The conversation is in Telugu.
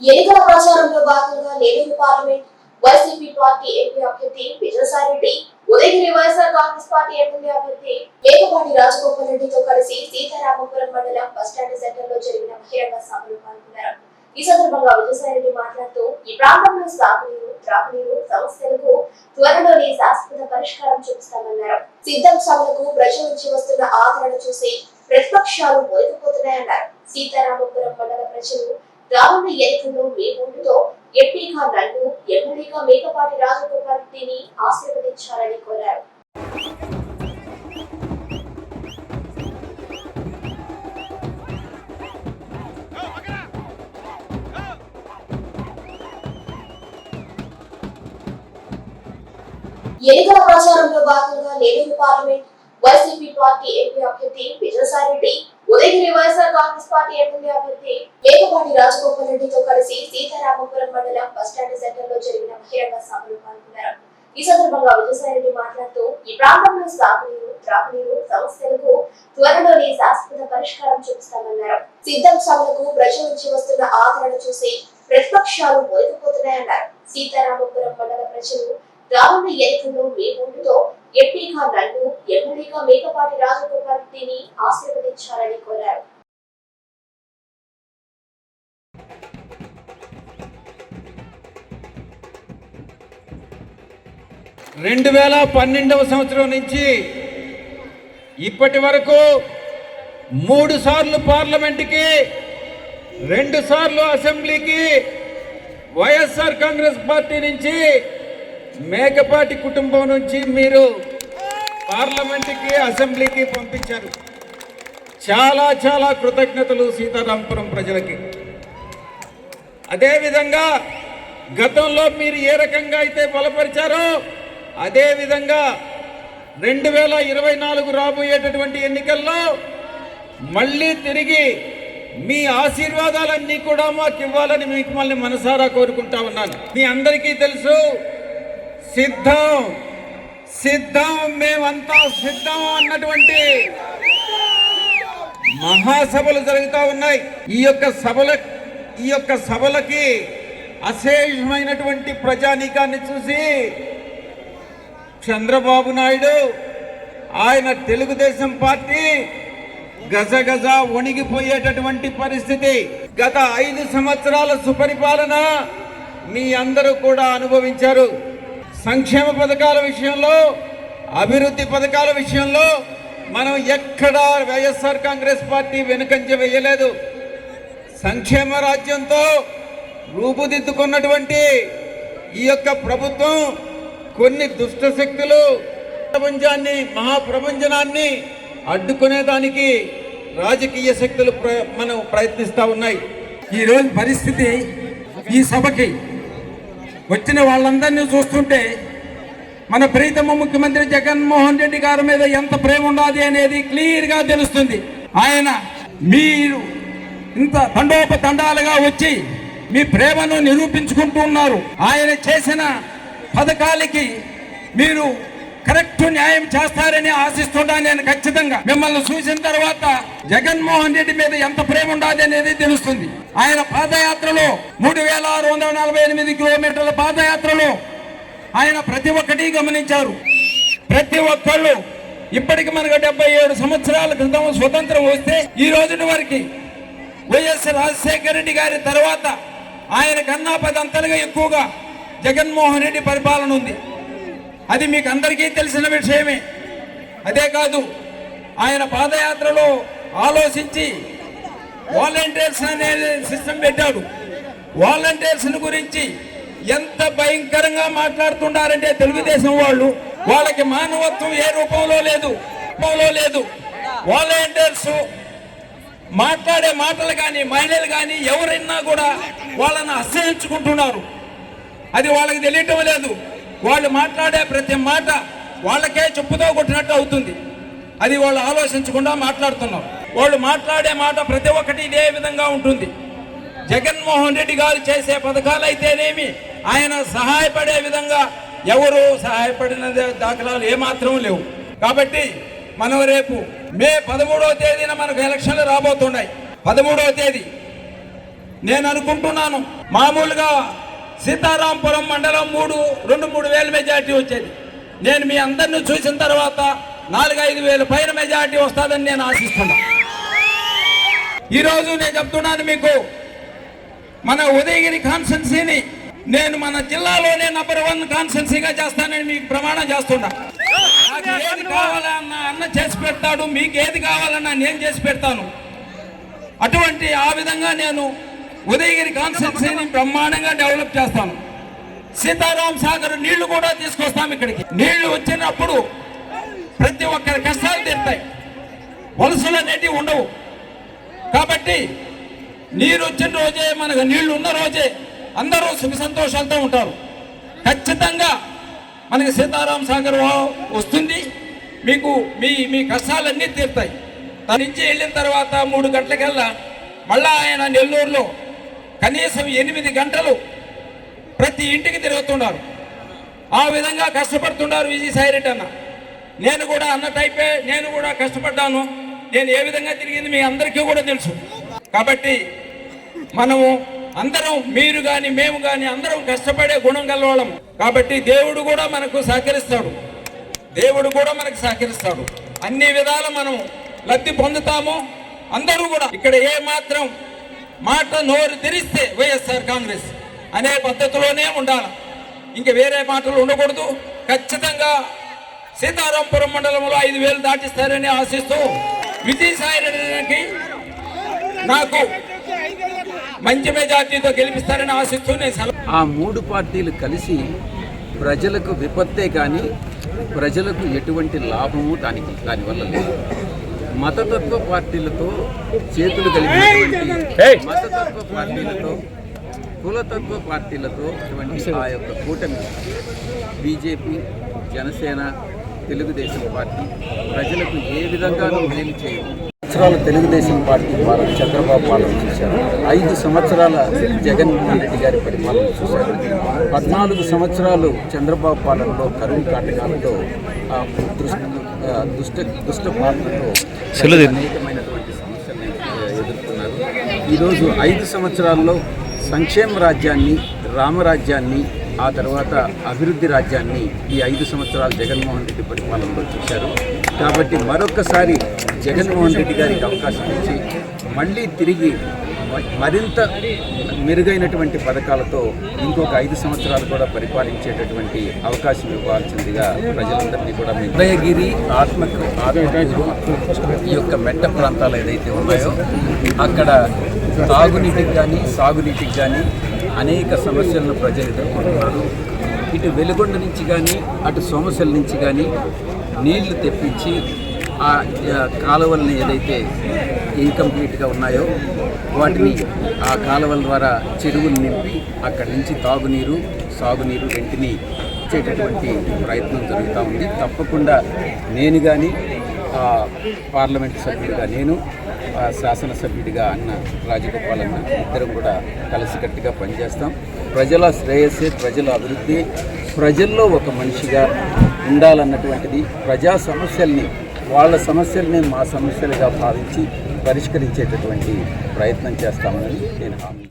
ఎన్నికల ప్రచారంలో భాగంగా Nellore parliament YCP party MP అభ్యర్థి Vijayasai Reddy Udayagiri YSR Congress party MLA అభ్యర్థి మేకపాటి రాజగోపాల్ రెడ్డితో కలిసి సీతారామపురం మండలం బస్టాండ్ సెంటర్లో జరిగిన బహిరంగ సభలో పాల్గొన్నారు. ఈ సందర్భంగా విజయసాయిరెడ్డి మాట్లాడుతూ ఈ ప్రాంతంలో సాగునీరు త్రాగునీరు సమస్యలకు త్వరలోనే శాశ్వత పరిష్కారం చూపిస్తామన్నారు. సిద్ధం సభలకు ప్రజల నుంచి వస్తున్న ఆదరణ చూసి ప్రతిపక్షాలు మొదలుపోతున్నాయన్నారు సీతారామపురం మండల ప్రజలు రానున్న ఎన్నికల్లో మీ ఓటుతో ఎంపీగా నన్ను ఎమ్మెల్యేగా మేకపాటి రాజగోపాల్ రెడ్డిని ఆశీర్వదించాలని కోరారు. ఎన్నికల ప్రచారంలో భాగంగా Nellore parliament YCP party MP అభ్యర్థి Vijayasai Reddy Udayagiri YSR Congress party MLA అభ్యర్థి మేకపాటి రాజగోపాల్ రెడ్డితో కలిసి సీతారామపురం మండలం బస్టాండ్ సెంటర్లో జరిగిన బహిరంగ సభలో పాల్గొన్నారు. ఈ సందర్భంగా విజయసాయిరెడ్డి మాట్లాడుతూ ఈ ప్రాంతంలో సాగునీరు త్రాగునీరు సమస్యలకు త్వరలోనే శాశ్వత పరిష్కారం చూపిస్తామన్నారు. సిద్ధం సభలకు ప్రజల నుంచి వస్తున్న ఆదరణ చూసి ప్రతిపక్షాలు మొదలుపోతున్నాయన్నారు సీతారామపురం మండల ప్రజలు రానున్న ఎన్నికల్లో మీ ఓటుతో ఎంపీగా నన్ను ఎమ్మెల్యేగా మేకపాటి రాజగోపాల్ రెడ్డిని ఆశీర్వదించాలని కోరారు. రెండు వేల పన్నెండవ సంవత్సరం నుంచి ఇప్పటి వరకు మూడు సార్లు పార్లమెంటుకి రెండు సార్లు అసెంబ్లీకి వైఎస్ఆర్ కాంగ్రెస్ పార్టీ నుంచి మేకపాటి కుటుంబం నుంచి మీరు పార్లమెంట్కి అసెంబ్లీకి పంపించారు. చాలా చాలా కృతజ్ఞతలు సీతారాంపురం ప్రజలకి. అదేవిధంగా గతంలో మీరు ఏ రకంగా అయితే బలపరిచారో అదేవిధంగా రెండు వేల ఇరవై నాలుగు రాబోయేటటువంటి ఎన్నికల్లో మళ్ళీ తిరిగి మీ ఆశీర్వాదాలన్నీ కూడా మాకు ఇవ్వాలని మిమ్మల్ని మనసారా కోరుకుంటా ఉన్నాను. మీ అందరికీ తెలుసు సిద్ధం. సిద్ధం మేమంతా సిద్ధం అన్నటువంటి మహాసభలు జరుగుతూ ఉన్నాయి. ఈ యొక్క సభల ఈ యొక్క సభలకి అశేషమైనటువంటి ప్రజానీకాన్ని చూసి చంద్రబాబు నాయుడు ఆయన తెలుగుదేశం పార్టీ గజగజ వణిగిపోయేటటువంటి పరిస్థితి. గత ఐదు సంవత్సరాల సుపరిపాలన మీ అందరూ కూడా అనుభవించారు. సంక్షేమ పథకాల విషయంలో అభివృద్ధి పథకాల విషయంలో మనం ఎక్కడా వైఎస్ఆర్ కాంగ్రెస్ పార్టీ వెనుకంజ వేయలేదు. సంక్షేమ రాజ్యంతో రూపుదిద్దుకున్నటువంటి ఈ యొక్క ప్రభుత్వం కొన్ని దుష్ట శక్తులు ప్రపంచాన్ని మహాప్రపంచనాన్ని అడ్డుకునేదానికి రాజకీయ శక్తులు ప్ర మనం ప్రయత్నిస్తూ ఉన్నాయి. ఈ రోజు పరిస్థితి ఈ సభకి వచ్చిన వాళ్ళందరినీ చూస్తుంటే మన ప్రీతమ ముఖ్యమంత్రి జగన్మోహన్ రెడ్డి గారి మీద ఎంత ప్రేమ ఉండాలి అనేది క్లియర్గా తెలుస్తుంది. ఆయన మీరు ఇంత తండోపతండాలుగా వచ్చి మీ ప్రేమను నిరూపించుకుంటూ ఉన్నారు. ఆయన చేసిన పథకాలకి మీరు కరెక్ట్ న్యాయం చేస్తారని ఆశిస్తున్నాను నేను ఖచ్చితంగా. మిమ్మల్ని చూసిన తర్వాత జగన్మోహన్ రెడ్డి మీద ఎంత ప్రేమ ఉండాలి అనేది తెలుస్తుంది. ఆయన పాదయాత్రలో మూడు వేల ఆరు వందల నలభై ఎనిమిది కిలోమీటర్ల పాదయాత్రలో ఆయన ప్రతి ఒక్కటి గమనించారు. ప్రతి ఒక్కళ్ళు ఇప్పటికి మనకు డెబ్బై ఏడు సంవత్సరాల క్రితం స్వతంత్రం వస్తే ఈ రోజుటి వరకు వైఎస్ రాజశేఖర రెడ్డి గారి తర్వాత ఆయన కన్నా పదంతలుగా ఎక్కువగా జగన్మోహన్ రెడ్డి పరిపాలన ఉంది. అది మీకు అందరికీ తెలిసిన విషయమే. అదే కాదు ఆయన పాదయాత్రలో ఆలోచించి వాలంటీర్స్ అనే సిస్టమ్ పెట్టాడు. వాలంటీర్స్ గురించి ఎంత భయంకరంగా మాట్లాడుతున్నారంటే తెలుగుదేశం వాళ్ళు వాళ్ళకి మానవత్వం ఏ రూపంలో లేదు రూపంలో లేదు. వాలంటీర్స్ మాట్లాడే మాటలు కానీ మహిళలు కానీ ఎవరైనా కూడా వాళ్ళని అసహించుకుంటున్నారు. అది వాళ్ళకి తెలియటం లేదు. వాళ్ళు మాట్లాడే ప్రతి మాట వాళ్ళకే చెప్పుతో కొట్టినట్టు అవుతుంది. అది వాళ్ళు ఆలోచించకుండా మాట్లాడుతున్నారు. వాళ్ళు మాట్లాడే మాట ప్రతి ఒక్కటి ఇదే విధంగా ఉంటుంది. జగన్మోహన్ రెడ్డి గారు చేసే పథకాలు అయితేనేమి ఆయన సహాయపడే విధంగా ఎవరు సహాయపడిన దాఖలాలు ఏమాత్రం లేవు. కాబట్టి మనం రేపు మే పదమూడవ తేదీన మనకు ఎలక్షన్లు రాబోతున్నాయి. పదమూడవ తేదీ. నేను అనుకుంటున్నాను మామూలుగా సీతారాంపురం మండలం మూడు రెండు మూడు వేల మెజార్టీ వచ్చేది. నేను మీ అందరిని చూసిన తర్వాత నాలుగైదు వేల పైన మెజార్టీ వస్తుందని నేను ఆశిస్తున్నా. ఈరోజు నేను చెప్తున్నాను మీకు మన ఉదయగిరి కాన్స్టెన్సీని నేను మన జిల్లాలోనే నంబర్ వన్ కాన్స్టెన్సీగా చేస్తానని మీకు ప్రమాణం చేస్తున్నా. నాకు ఏది కావాలన్నా అన్న చేసి పెడతాడు మీకు ఏది కావాలన్నా నేను చేసి పెడతాను. అటువంటి ఆ విధంగా నేను ఉదయగిరి కాన్స్టెన్సీని బ్రహ్మాండంగా డెవలప్ చేస్తాను. సీతారాం సాగర్ నీళ్ళు కూడా తీసుకొస్తాం ఇక్కడికి. నీళ్ళు వచ్చినప్పుడు ప్రతి ఒక్కరి కష్టాలు తీరుతాయి. వలసలు అనేటివి ఉండవు. కాబట్టి నీరు వచ్చిన రోజే మనకు నీళ్ళు ఉన్న రోజే అందరూ సుఖ సంతోషాలతో ఉంటారు. ఖచ్చితంగా మనకి సీతారాం సాగర్ వస్తుంది. మీకు మీ మీ కష్టాలన్నీ తీరుతాయి. తన నుంచి వెళ్ళిన తర్వాత మూడు గంటలకల్లా మళ్ళా ఆయన నెల్లూరులో కనీసం ఎనిమిది గంటలు ప్రతి ఇంటికి తిరుగుతున్నారు ఆ విధంగా కష్టపడుతున్నారు విజయసాయి రెడ్డి అన్న. నేను కూడా అన్న టైపే నేను కూడా కష్టపడ్డాను. నేను ఏ విధంగా తిరిగింది మీ అందరికీ కూడా తెలుసు. కాబట్టి మనము అందరం మీరు కానీ మేము కానీ అందరం కష్టపడే గుణం గలవాళ్ళం. కాబట్టి దేవుడు కూడా మనకు సహకరిస్తాడు. దేవుడు కూడా మనకు సహకరిస్తాడు. అన్ని విధాల మనం లబ్ధి పొందుతాము. అందరూ కూడా ఇక్కడ ఏ మాత్రం మాట నోరు తెరిస్తే వైఎస్ఆర్ కాంగ్రెస్ అనే పద్ధతిలోనే ఉండాలి. ఇంక వేరే మాటలు ఉండకూడదు. ఖచ్చితంగా సీతారాంపురం మండలంలో ఐదు వేలు దాటిస్తారని ఆశిస్తూ విజయసాయి రెడ్డికి నాకు మంచి మెజార్టీతో గెలిపిస్తారని ఆశిస్తూ నేను ఆ మూడు పార్టీలు కలిసి ప్రజలకు విపత్తే కానీ ప్రజలకు ఎటువంటి లాభము దానికి దానివల్ల లేదు. మతతత్వ పార్టీలతో చేతులు కలిగినటువంటి మతతత్వ పార్టీలతో కులతత్వ పార్టీలతో ఇటువంటి ఆ యొక్క కూటమి బీజేపీ జనసేన తెలుగుదేశం పార్టీ ప్రజలకు ఏ విధంగానూ మేలు చేయదు. సంవత్సరాల తెలుగుదేశం పార్టీ పాలన చంద్రబాబు పాలన చూశారు. ఐదు సంవత్సరాల జగన్మోహన్ రెడ్డి గారి పరిపాలన చూశారు. పద్నాలుగు సంవత్సరాలు చంద్రబాబు పాలనలో కరువు కాటకాలతో ఆ, దుష్ట దుష్ట పాలనతో అనేకమైనటువంటి సమస్యల్ని ఆ, ఎదుర్కొన్నారు. ఈరోజు ఐదు సంవత్సరాల్లో సంక్షేమ రాజ్యాన్ని రామరాజ్యాన్ని ఆ తర్వాత అభివృద్ధి రాజ్యాన్ని ఈ ఐదు సంవత్సరాలు జగన్మోహన్ రెడ్డి పరిపాలనలో చూశారు. కాబట్టి మరొకసారి జగన్మోహన్ రెడ్డి గారికి అవకాశం ఇచ్చి మళ్ళీ తిరిగి మరింత మెరుగైనటువంటి పథకాలతో ఇంకొక ఐదు సంవత్సరాలు కూడా పరిపాలించేటటువంటి అవకాశం ఇవ్వాల్సిందిగా ప్రజలందరినీ కూడా ఉదయగిరి ఆత్మకు ఈ యొక్క మెట్ట ప్రాంతాలు ఏదైతే ఉన్నాయో అక్కడ తాగునీటికి కానీ సాగునీటికి కానీ అనేక సమస్యలను ప్రజలు ఎదుర్కొంటున్నారు. ఇటు వెలుగొండ నుంచి కానీ అటు సోమశల నుంచి కానీ నీళ్ళు తెప్పించి ఆ కాలువల్ని ఏదైతే ఇన్కంప్లీట్గా ఉన్నాయో వాటిని ఆ కాలువల ద్వారా చెరువులు నింపి అక్కడి నుంచి తాగునీరు సాగునీరు రెంటిని ఇచ్చేటటువంటి ప్రయత్నం జరుగుతూ ఉంది. తప్పకుండా నేను కానీ పార్లమెంట్ సభ్యుడిగా నేను ఆ, శాసనసభ్యుడిగా అన్న రాజగోపాల్ అన్న ఇద్దరం కూడా కలిసికట్టుగా పనిచేస్తాం. ప్రజల శ్రేయస్సే ప్రజల అభివృద్ధి. ప్రజల్లో ఒక మనిషిగా ఉండాలన్నటువంటిది ప్రజా సమస్యల్ని వాళ్ళ సమస్యల్ని మా సమస్యలుగా భావించి పరిష్కరించేటటువంటి ప్రయత్నం చేస్తామని నేను హామీ